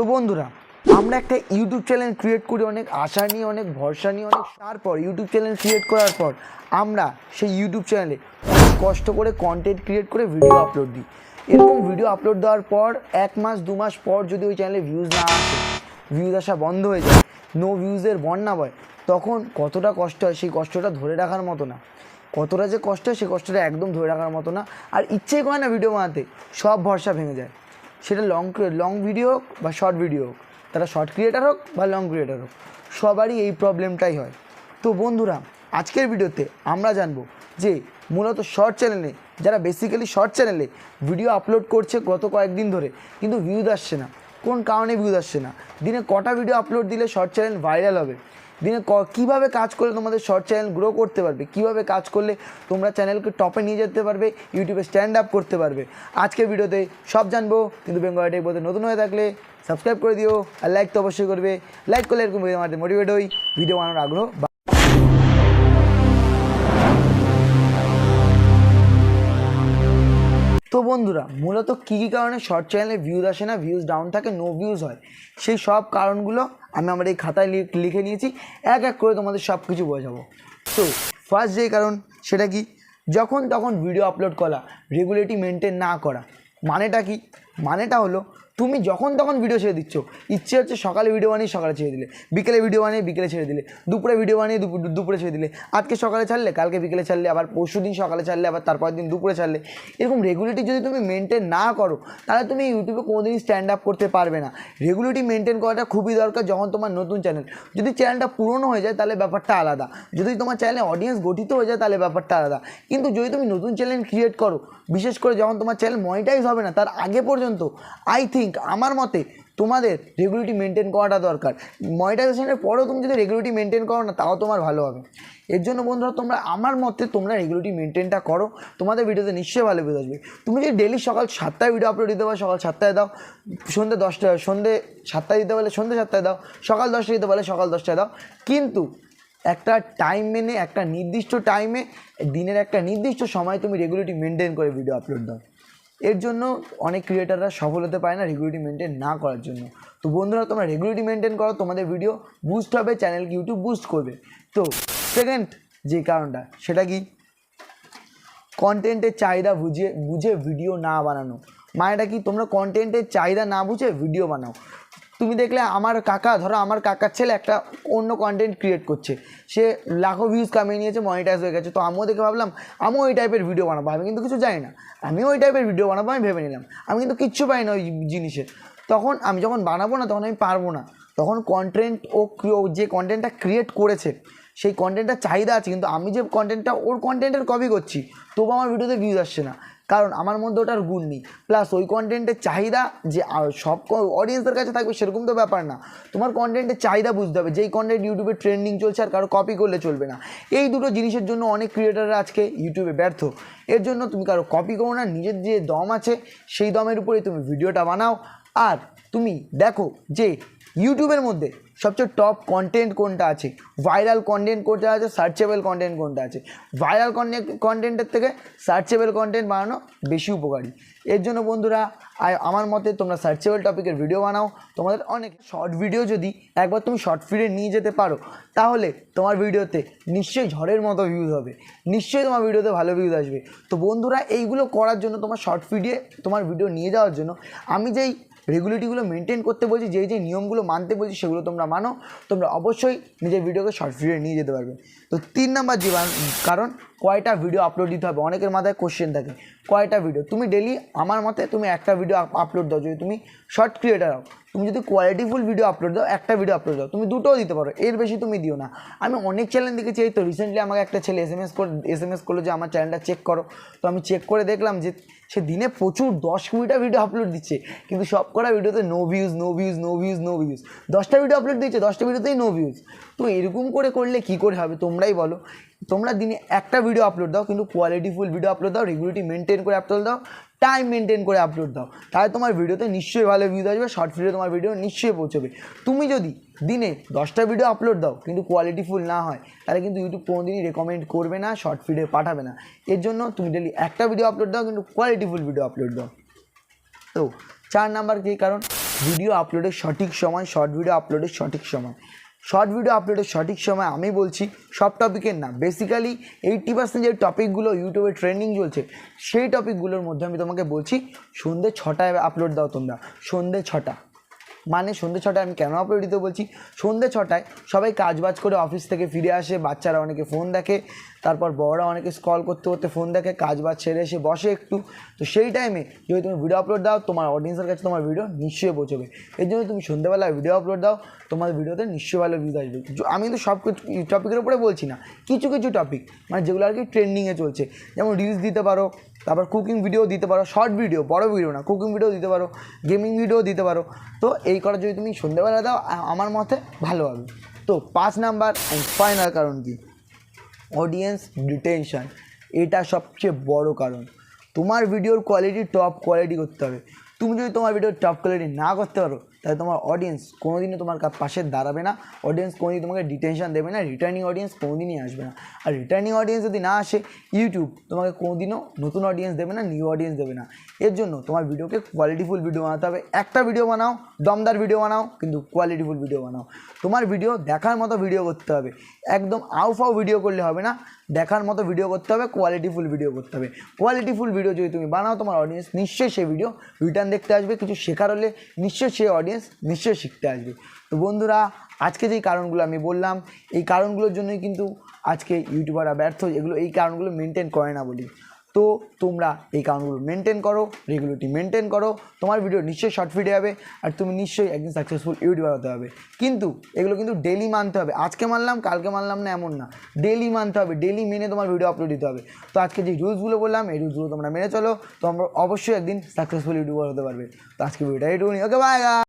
তো বন্ধুরা, আমরা একটা ইউটিউব চ্যানেল ক্রিয়েট করি, অনেক আশা নিয়ে, অনেক ভরসা নিয়ে, অনেক তারপর ইউটিউব চ্যানেল ক্রিয়েট করার পর আমরা সেই ইউটিউব চ্যানেলে কষ্ট করে কন্টেন্ট ক্রিয়েট করে ভিডিও আপলোড দিই। এরকম ভিডিও আপলোড দেওয়ার পর, এক মাস, দু মাস পর যদি ওই চ্যানেলে ভিউজ না আসে ভিউজ আসা বন্ধ হয়ে যায় নো ভিউজের বন্যা বয় তখন কতটা কষ্ট হয়, সেই কষ্টটা ধরে রাখার মতো না। কতটা যে কষ্ট হয়, সেই কষ্টটা একদম ধরে রাখার মতো না। আর ইচ্ছেই করে না ভিডিও বানাতে, সব ভরসা ভেঙে যায়। সেটা লং লং ভিডিও হোক বা শর্ট ভিডিও হোক। তারা শর্ট ক্রিয়েটার হোক বা লং ক্রিয়েটার হোক, সবারই এই প্রবলেমটাই হয়। তো বন্ধুরা, আজকের ভিডিওতে আমরা জানব যে মূলত শর্ট চ্যানেলে যারা বেসিক্যালি শর্ট চ্যানেলে ভিডিও আপলোড করছে গত কয়েকদিন ধরে, কিন্তু ভিউজ আসছে না। কোন কারণে ভিউজ আসছে না? দিনে কটা ভিডিও আপলোড দিলে শর্ট চ্যানেল ভাইরাল হবে? দিনে কীভাবে কাজ করলে তোমাদের শর্ট চ্যানেল গ্রো করতে পারবে? কীভাবে কাজ করলে তোমরা চ্যানেলকে টপে নিয়ে যেতে পারবে ইউটিউবে স্ট্যান্ড আপ করতে পারবে? আজকের ভিডিওতে সব জানব, কিন্তু বেঙ্গল টেক বলতে নতুন হয়ে থাকলে সাবস্ক্রাইব করে দিও আর লাইক তো অবশ্যই করবে। লাইক করলে এরকম ভিডিও আমাদের মোটিভেট হই ভিডিও বানানোর আগ্রহ তো বন্ধুরা, মূলত কী কী কারণে শর্ট চ্যানেলে ভিউজ আসে না ভিউজ ডাউন থাকে নো ভিউজ হয়? সেই সব কারণগুলো আমি আমার এই খাতায় লিখে নিয়েছি, এক এক করে তোমাদের সব কিছু বোঝাবো। তো ফার্স্ট যে কারণ, সেটা কি? যখন তখন ভিডিও আপলোড করা রেগুলেটি মেনটেন না করা, মানেটা কি? মানেটা হলো তুমি যখন তখন ভিডিও ছেড়ে দিচ্ছ। ইচ্ছে হচ্ছে সকালে ভিডিও বানিয়ে সকালে ছেড়ে দিলে, বিকেলে ভিডিও বানিয়ে বিকেলে ছেড়ে দিলে, দুপুরে ভিডিও বানিয়ে দুপুর ছেড়ে দিলে, আজকে সকালে ছাড়লে, কালকে বিকেলে ছাড়লে, আবার পরশু দিন সকালে ছাড়লে, আবার তারপর দিন দুপুরে ছাড়লে, এরকম রেগুলেটি যদি তুমি মেনটেন না করো, তাহলে তুমি ইউটিউবে কোনোদিনই স্ট্যান্ড আপ করতে পারবে না। রেগুলেটি মেনটেন করাটা খুবই দরকার যখন তোমার নতুন চ্যানেল যদি চ্যানেলটা পুরনো হয়ে যায়, তাহলে ব্যাপারটা আলাদা। যদি তোমার চ্যানেলে অডিয়েন্স গঠিত হয়ে যায়, তাহলে ব্যাপারটা আলাদা। কিন্তু যদি তুমি নতুন চ্যানেল ক্রিয়েট করো, বিশেষ করে যখন তোমার চ্যানেল মনিটাইজ হবে না, তার আগে পর্যন্ত আই থিঙ্ক আমার মতে তোমাদের রেগুলেটি মেনটেন করাটা দরকার। মনিটাইজেশনের পরেও তুমি যদি রেগুলেটি মেনটেন করো না, তাও তোমার ভালো হবে। এর জন্য বন্ধুরা, তোমরা আমার মতে তোমরা রেগুলেটি মেনটেনটা করো। তোমাদের ভিডিওতে নিশ্চয়ই ভালো ভিউজ আসবে। তুমি যদি ডেলি সকাল সাতটায় ভিডিও আপলোড দিতে পারো, সকাল সাতটায় দাও। সন্ধ্যে দশটা, সন্ধ্যে সাতটায় দিতে পারলে সন্ধ্যে সাতটায় দাও। সকাল দশটায় দিতে পারলে সকাল দশটায় দাও। কিন্তু একটা টাইম মেনে, একটা নির্দিষ্ট টাইমে দিনের একটা নির্দিষ্ট সময় তুমি রেগুলেটি মেনটেন করে ভিডিও আপলোড দাও। এর জন্য অনেক ক্রিয়েটাররা সফল হতে পারে না রেগুলিটি মেনটেন না করার জন্য। তো বন্ধুরা, তোমরা রেগুলিটি মেনটেন করো, তোমাদের ভিডিও বুস্ট হবে চ্যানেলকে ইউটিউব বুস্ট করবে। তো সেকেন্ড যে কারণটা, সেটা কি? কন্টেন্টের চাহিদা বুঝে বুঝে ভিডিও না বানানো। মানেটা কি? তোমরা কন্টেন্টের চাহিদা না বুঝে ভিডিও বানাও। তুমি দেখলে আমার কাকা, ধরো আমার কাকার ছেলে একটা অন্য কন্টেন্ট ক্রিয়েট করছে। সে লাখো ভিউজ কামিয়ে নিয়েছে মনিটাইজ হয়ে গেছে। তো আমিও দেখে ভাবলাম, আমিও ওই টাইপের ভিডিও বানাবো। আমি কিন্তু কিছু জানি না। আমিও ওই টাইপের ভিডিও বানাবো, আমি ভেবে নিলাম। আমি কিন্তু কিচ্ছু পাই না ওই জিনিসের তখন আমি যখন বানাবো না, তখন আমি পারব না। তখন কন্টেন্ট ও যে কন্টেন্টটা ক্রিয়েট করেছে, সেই কন্টেন্টটা চাহিদা আছে। কিন্তু আমি যে কন্টেন্টটা ওর কন্টেন্টের কপি করছি, তবু আমার ভিডিওতে ভিউজ আসছে না। কারণ আমার মধ্যে ওটার গুণ নেই। প্লাস ওই কন্টেন্টের চাহিদা যে সব অডিয়েন্সের কাছে থাকবে সেরকম তো ব্যাপার না। তোমার কন্টেন্টের চাহিদা বুঝতে হবে। যেই কন্টেন্ট ইউটিউবে ট্রেন্ডিং চলছে আর কারও কপি করলে চলবে না। এই দুটো জিনিসের জন্য অনেক ক্রিয়েটাররা আজকে ইউটিউবে ব্যর্থ। এর জন্য তুমি কারও কপি করো না। নিজের যে দম আছে, সেই দমের উপরে তুমি ভিডিওটা বানাও। আর তুমি দেখো যে ইউটিউবের মধ্যে সবচেয়ে টপ কন্টেন্ট কোনটা আছে? ভাইরাল কন্টেন্ট কোনটা আছে? সার্চেবল কন্টেন্ট কোনটা আছে? ভাইরাল কন্টেন্ট কন্টেন্টের থেকে সার্চেবল কন্টেন্ট বানানো বেশি উপকারী। এর জন্য বন্ধুরা আমার মতে তোমরা সার্চেবল টপিকের ভিডিও বানাও। তোমাদের অনেক শর্ট ভিডিও যদি একবার তুমি শর্ট ফিডে নিয়ে যেতে পারো, তাহলে তোমার ভিডিওতে নিশ্চয়ই ঝড়ের মতো ভিউজ হবে। নিশ্চয়ই তোমার ভিডিওতে ভালো ভিউজ আসবে। তো বন্ধুরা, এইগুলো করার জন্য তোমার শর্ট ফিডে তোমার ভিডিও নিয়ে যাওয়ার জন্য আমি যেই রেগুলেটিগুলো মেনটেন করতে বলছি, যেই যে নিয়মগুলো মানতে বলছি সেগুলো তোমরা মানো, তোমরা অবশ্যই নিজের ভিডিওকে শর্ট ভিডিও নিয়ে যেতে পারবে। তো তিন নাম্বার যে কারণ কয়টা ভিডিও আপলোড দিতে হবে? অনেকের মাথায় কোশ্চেন থাকে, কয়টা ভিডিও তুমি ডেলি আমার মতে তুমি একটা ভিডিও আপলোড দাও, যদি তুমি শর্ট ক্রিয়েটার হও। তুমি যদি কোয়ালিটিফুল ভিডিও আপলোড দাও, একটা ভিডিও আপলোড দাও, তুমি দুটোও দিতে পারো, এর বেশি তুমি দিও না। আমি অনেক চ্যানেল দেখেছি, এই তো রিসেন্টলি আমাকে একটা ছেলে এস এম এস করে এস এম এস করল যে, আমার চ্যানেলটা চেক করো। তো আমি চেক করে দেখলাম যে, সে দিনে প্রচুর দশ কুড়িটা ভিডিও আপলোড দিচ্ছে, কিন্তু সব কটা ভিডিওতে no views no views no views no views দশটা ভিডিও আপলোড দিচ্ছে দশটা ভিডিওতেই নো ভিউজ তো এরকম করে করলে কি করে হবে তোমরাই বলো। তোমরা দিনে একটা ভিডিও আপলোড দাও, কিন্তু কোয়ালিটিফুল ভিডিও আপলোড দাও রেগুলারিটি মেনটেন করে আপলোড দাও টাইম মেনটেন করে আপলোড দাও। তাহলে তোমার ভিডিওতে নিশ্চয়ই ভালো ভিউজ আসবে শর্ট ভিডিও তোমার ভিডিও নিশ্চয়ই পৌঁছবে। তুমি যদি দিনে দশটা ভিডিও আপলোড দাও, কিন্তু কোয়ালিটিফুল না হয়, তাহলে কিন্তু ইউটিউব কোনোদিনই রেকমেন্ড করবে না শর্ট ভিডিও পাঠাবে না। এর জন্য তুমি ডেলি একটা ভিডিও আপলোড দাও, কিন্তু কোয়ালিটিফুল ভিডিও আপলোড দাও। তো, চার নাম্বার কী কারণ? ভিডিও আপলোডের সঠিক সময় শর্ট ভিডিও আপলোডের সঠিক সময়। শর্ট ভিডিও আপলোডের সঠিক সময় আমি বলছি, সব টপিকের না বেসিক্যালি এইটটি পার্সেন্ট যে টপিকগুলো ইউটিউবে ট্রেন্ডিং চলছে, সেই টপিকগুলোর মধ্যে আমি তোমাকে বলছি, সন্ধ্যে ছটায় আপলোড দাও তোমরা। সন্ধ্যে ছটা। মানে সন্ধ্যে ছটায় আমি কেন দিতে বলছি? সন্ধ্যে ছটায় সবাই কাজবাজ করে অফিস থেকে ফিরে আসে, বাচ্চারা অনেকে ফোন দেখে, তারপর বড়রা অনেকে স্কল করতে করতে ফোন দেখে, কাজবাজ ছেড়ে এসে বসে একটু। তো সেই টাইমে যদি তুমি ভিডিও আপলোড দাও, তোমার অডিয়েন্সের কাছে তোমার ভিডিও নিশ্চয়ই পৌঁছবে। এর জন্য তুমি সন্ধ্যেবেলায় ভিডিও আপলোড দাও, তোমার ভিডিওতে নিশ্চয়ই ভালো ভিউজ আসবে। আমি কিন্তু সব কিছু টপিকের উপরে বলছি না। কিছু কিছু টপিক মানে যেগুলো আর কি ট্রেন্ডিংয়ে চলছে। যেমন রিলস দিতে পারো, তারপর কুকিং ভিডিও দিতে পারো শর্ট ভিডিও বড় ভিডিও না কুকিং ভিডিও দিতে পারো গেমিং ভিডিও দিতে পারো। তো এই করা যদি তুমি সন্ধ্যাবেলা দাও আমার মতে ভালো হবে। তো পাঁচ নাম্বার অ্যান্ড ফাইনাল কারণ কি? অডিয়েন্স ডিটেনশান এটা সবচেয়ে বড় কারণ। তোমার ভিডিওর কোয়ালিটি টপ কোয়ালিটি করতে হবে। তুমি যদি তোমার ভিডিও টপ কোয়ালিটি না করতে পারো তাহলে তোমার অডিয়েন্স কোনোদিনও তোমার পাশে দাঁড়াবে না। অডিয়েন্স কোনোদিন তোমাকে ডিটেনশন দেবে না। রিটার্নিং অডিয়েন্স কোনোদিনই আসবে না। আর রিটার্নিং অডিয়েন্স যদি না আসে ইউটিউব তোমাকে কোনোদিনও নতুন অডিয়েন্স দেবে না নিউ অডিয়েন্স দেবে না। এর জন্য তোমার ভিডিওকে কোয়ালিটিফুল ভিডিও বানাতে হবে। একটা ভিডিও বানাও, দমদার ভিডিও বানাও, কিন্তু কোয়ালিটিফুল ভিডিও বানাও। তোমার ভিডিও দেখার মতো ভিডিও করতে হবে। একদম আউফাও ভিডিও করলে হবে না। দেখার মতো ভিডিও করতে হবে কোয়ালিটিফুল ভিডিও করতে হবে। কোয়ালিটিফুল ভিডিও যদি তুমি বানাও, তোমার অডিয়েন্স নিশ্চয়ই সেই ভিডিও রিটার্ন দেখতে আসবে। কিছু শেখার হলে নিশ্চয়ই সেই অডিয়েন্স নিশ্চয়ই শিখতে আসবে। তো বন্ধুরা, আজকে যেই কারণগুলো আমি বললাম, এই কারণগুলোর জন্যই কিন্তু আজকে ইউটিউবাররা ব্যর্থ, এগুলো, এই কারণগুলো মেনটেন করে না বলি। তো তোমরা এই কারণগুলো মেনটেন করো রেগুলারিটি মেনটেন করো, তোমার ভিডিও নিশ্চয়ই শর্ট ফিটে হবে, আর তুমি নিশ্চয়ই একদিন সাকসেসফুল ইউটিউবার হতে হবে। কিন্তু এগুলো কিন্তু ডেলি মানতে হবে। আজকে মানলাম, কালকে মানলাম না, এমন না। ডেলি মানতে হবে ডেলি মেনে তোমার ভিডিও আপলোড দিতে হবে। তো আজকে যে রুলসগুলো বললাম, এই রুলসগুলো তোমরা মেনে চলো, তোমরা অবশ্যই একদিন সাকসেসফুল ইউটিউবার হতে পারবে। তো আজকে ভিডিওটা এইটুকুনি ওকে বাই